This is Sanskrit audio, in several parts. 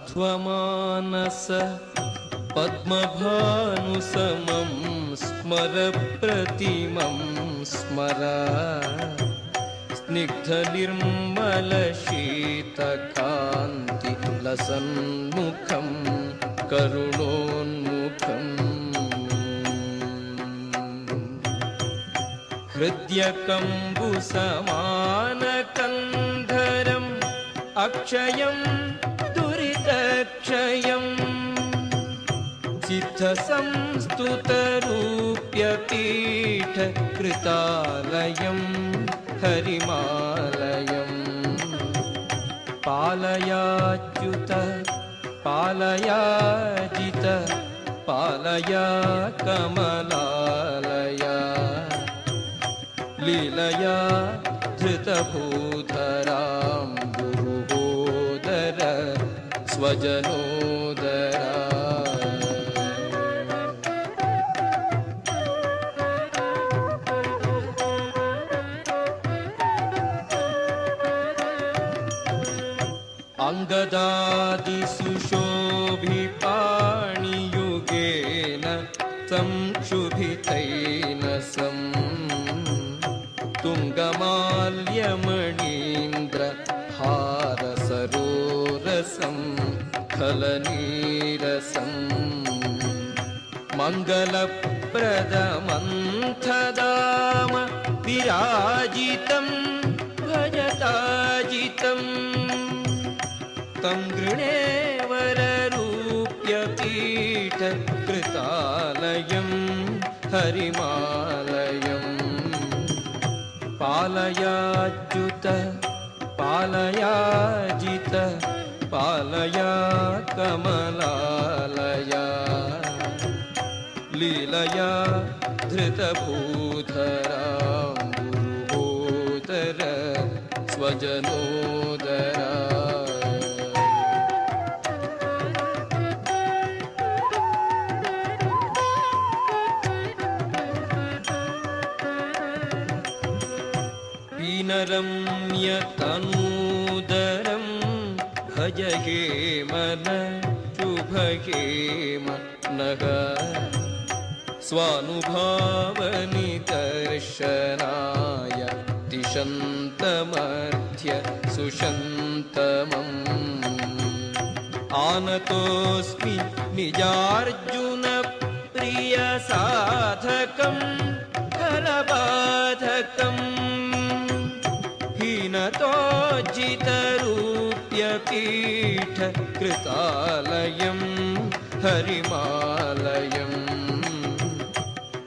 मध्वमानस पद्मभानुसमं स्मर प्रतिमं स्मर। स्निग्धनिर्मलशीतकान्ति लसन्मुखं करुणोन्मुखम् हृद्यकम्बुसमानकन्धरम् अक्षयं दुरितक्षयम् सिद्धसंस्तुतरूप्यपीठकृतालयं हरिमालयम् पालयाच्युत पालयाजित पालया कमलालया लीलया गुरुहोदर स्वजनोदरा अङ्गदादिसुशोभिपाणियुगेन संक्षुभितैन सम् तुङ्गमाल्यमणीन्द्र हारसरोरसं खलनीरसम् मङ्गलप्रदमन्थदाम विराजितं भजताजितम् तं गृणे वररूप्यपीठकृतालयं हरिमालयम् पालयाच्युत पालयाजित पालया कमलालया लीलया धृतभूधरां गुरुहोदर स्वजनोदरा पीनरम्यतनूदरं भज हेमन शुभ हेम नग स्वानुभावनिदर्शनाय दिशन्तमर्थ्य सुशन्तमम् आनतोऽस्मि निजार्जुनप्रियसाधकं फलबाधकम् हीनतोज्जितरूप्यपीठकृतालयं हरिमालयम्।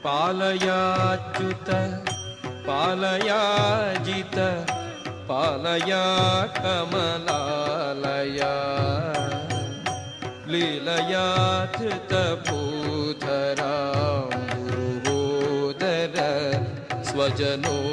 पालयाच्युत पालयाजित पालया कमलालया लीलया धृतभूधरां गुरुहोदर स्वजनोदरा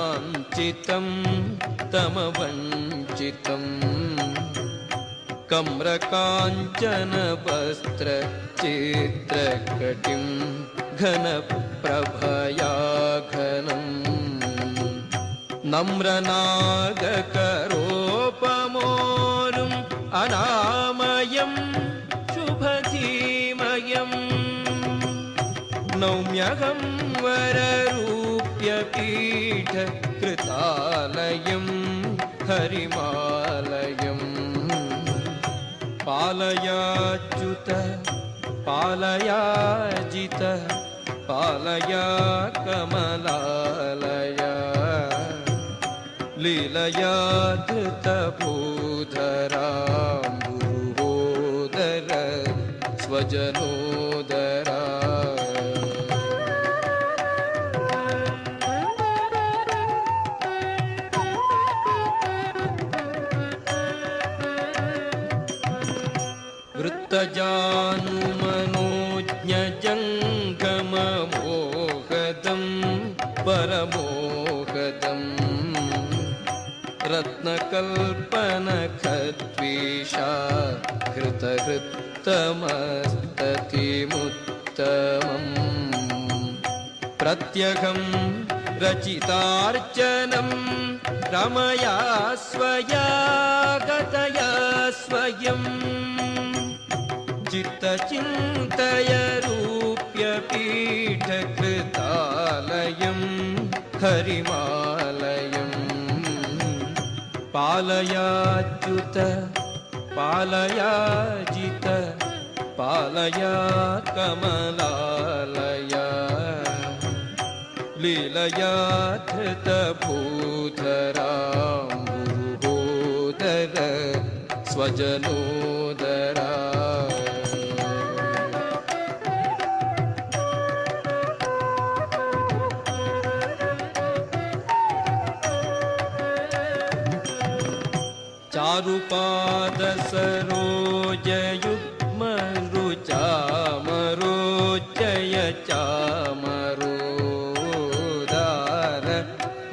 हैमकिङ्किणिमालिकादशनाञ्चितं तमवञ्चितम् कम्रकाञ्चनवस्त्रचित्रकटिं घनप्रभया घनम् नम्रनागकरोपमोरुम् अनामयं शुभधीमयम् नौम्यहं वररूप्यपीठकृतालयं हरिमालयम्। पालयाच्युत पालयाजित पालया कमलालया लीलया धृतभूधरां गुरुहोदर स्वजनोदरा वृत्तजानुमनोज्ञजङ्गममोहदं परमोहदम्। रत्नकल्पनखद्वेषा हृतहृत्तमस्ततिमुत्तमम् प्रत्यहं रचितार्चनं रमया स्वया गतया स्वयम् चित्तचिन्तय रूप्यपीठकृतालयं हरिमालयम् पालयाच्युत पालयाजित पालया कमलालया लीलया धृतभूधराम्बुहोदर स्वजनोदरा चारुपादसरोजयुग्मरुचामरोजय चामरोदार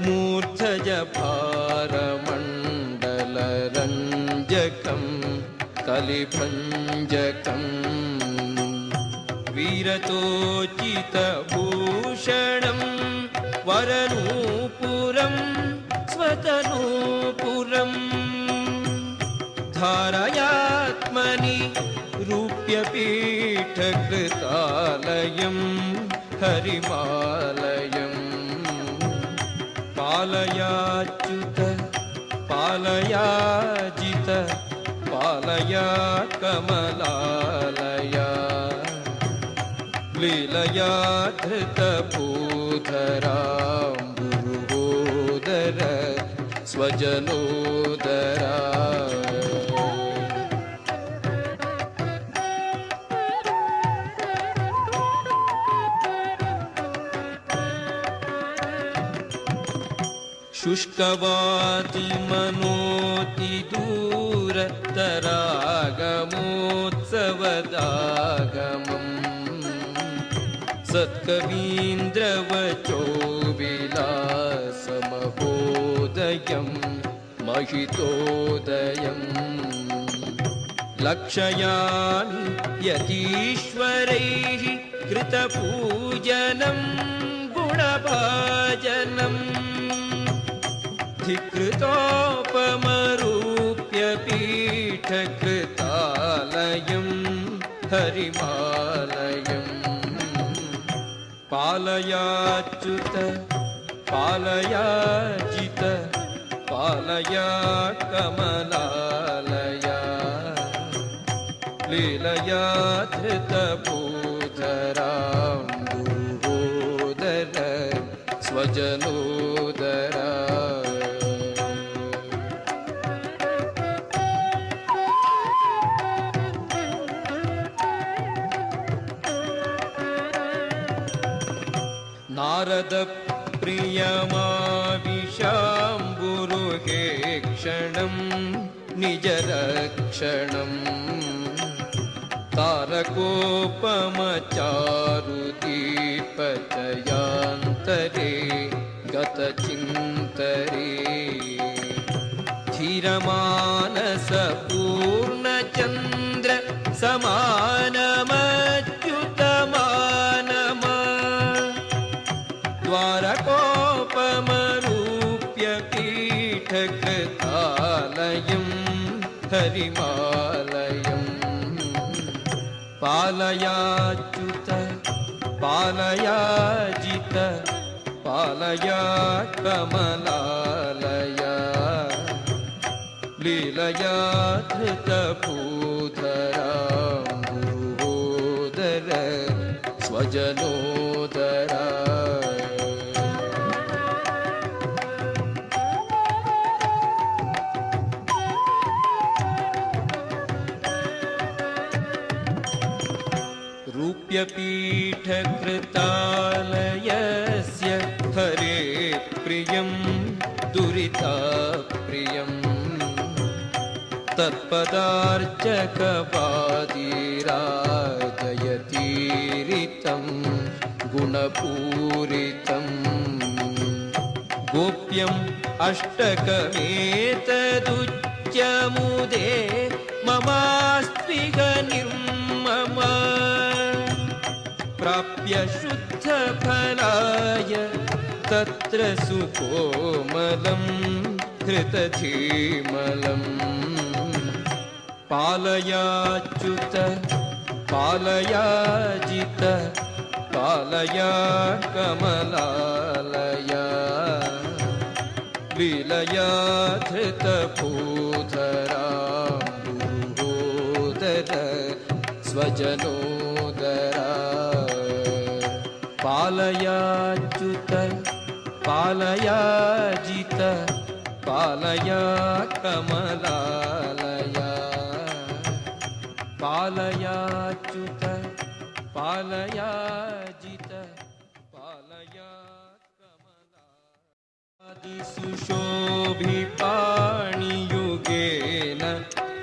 मूर्धज भारमण्डलरञ्जकं कलिभञ्जकम् वीरतोचितभूषणं वरनूपुरं स्वतनूपुरम् धारयात्मनि रूप्यपीठकृतालयं हरिमालयम् पालयाच्युत पालयाजित पालया कमलालया लीलया धृतभूधराम्बुरोदर स्वजनोदरा शुष्कवाति मनोति दूरतरागमोत्सवदागमम् सत्कवीन्द्रवचो विलासमहोदयं महितोदयम्। लक्षयामि यतीश्वरैः कृतपूजनं गुणभाजनम् धिकृतोपमरूप्यपीठकृतालयं हरिमालयम् पालयाच्युत पालयाजित पालया कमलालया लीलया धृतभूधराम्बुहोदर स्वजनोदरा प्रियमाविशाम्बुरुहे क्षणं निजरक्षणम् तारकोपमचारुदीपचयान्तरे गतचिन्तरे। धीरमानसपूर्णचन्द्र समानमच्युतमानमा हरिमालयम् पालयाच्युत पालयाजित पालया कमलालया लीलया धृतभूधराम्बुहोदर स्वजनोदरा रूप्यपीठकृतालयस्य हरे प्रियं दुरिताप्रियम् तत्पदार्चकपादिराजयतीरितं गुणपूरितम् गोप्यम् अष्टकमेतदुच्यमुदे ममास्त्विह निर्मम प्राप्य शुद्धफलाय तत्र सुकोमलं हृतधीमलम् पालयाच्युत पालयाजित पालया कमलालया लीलया धृतभूधराम्बुहोदर स्वजनोदरा पालयाच्युत पालयाजित पालया कमलालया। पालयाच्युत पालयाजित पालया कमला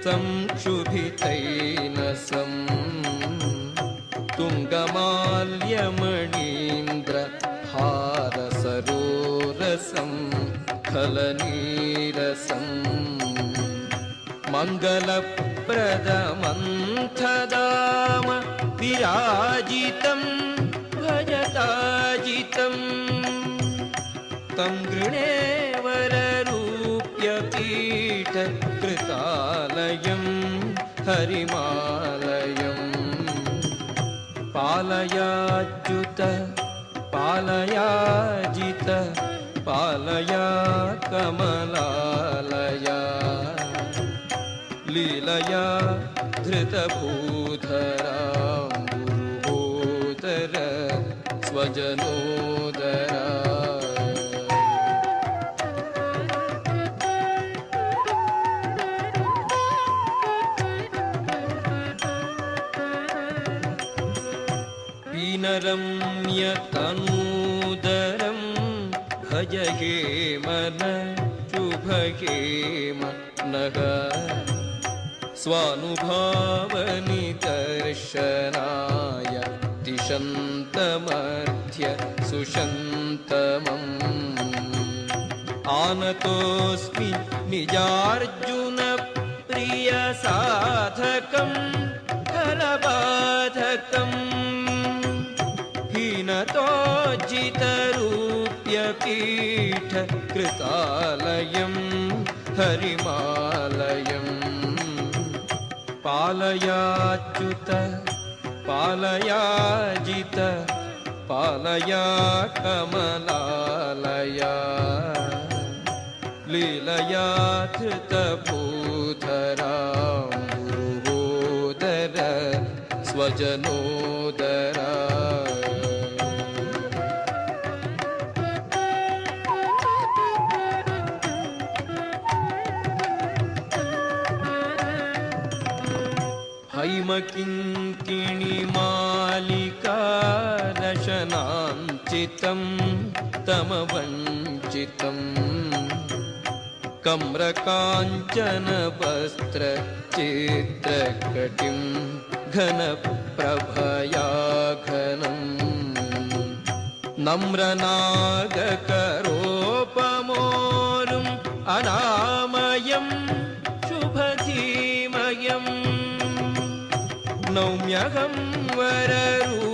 संक्षुभितैन सम् तुङ्गमाल्यमणीन्द्र हारसरोरसं खलनीरसम् मङ्गलप्रदमन्थदाम विराजितं भजताजितम् तं गृणे वररूप्यपीठकृतालयं हरिमालयम् पालयाच्युत पालयाजित पालया कमलालया। लीलया धृतभूधराम्बुहोदर स्वजनोदरा पीनरम्यतनूदरं भज हेमन शुभ हेम नग स्वानुभावनिदर्शनाय दिशन्तमर्थ्य सुशन्तमम्। आनतोऽस्मि निजार्जुनप्रियसाधकं फलबाधकम् हीनतोज्जितरूप्यपीठ कृतालयं हरिमालयम् पालयाच्युत पालया कमलालया लीलया धृतभूधराम्बुहोदर स्वजनोदरा हैमकिङ्किणिमालिका दशनाञ्चितं तमवञ्चितम् कम्रकाञ्चनवस्त्रचित्रकटिं घनप्रभया घनम् नम्रनागकरोपमोरुम् अनामयं नौम्यहं वररूप्यपीठ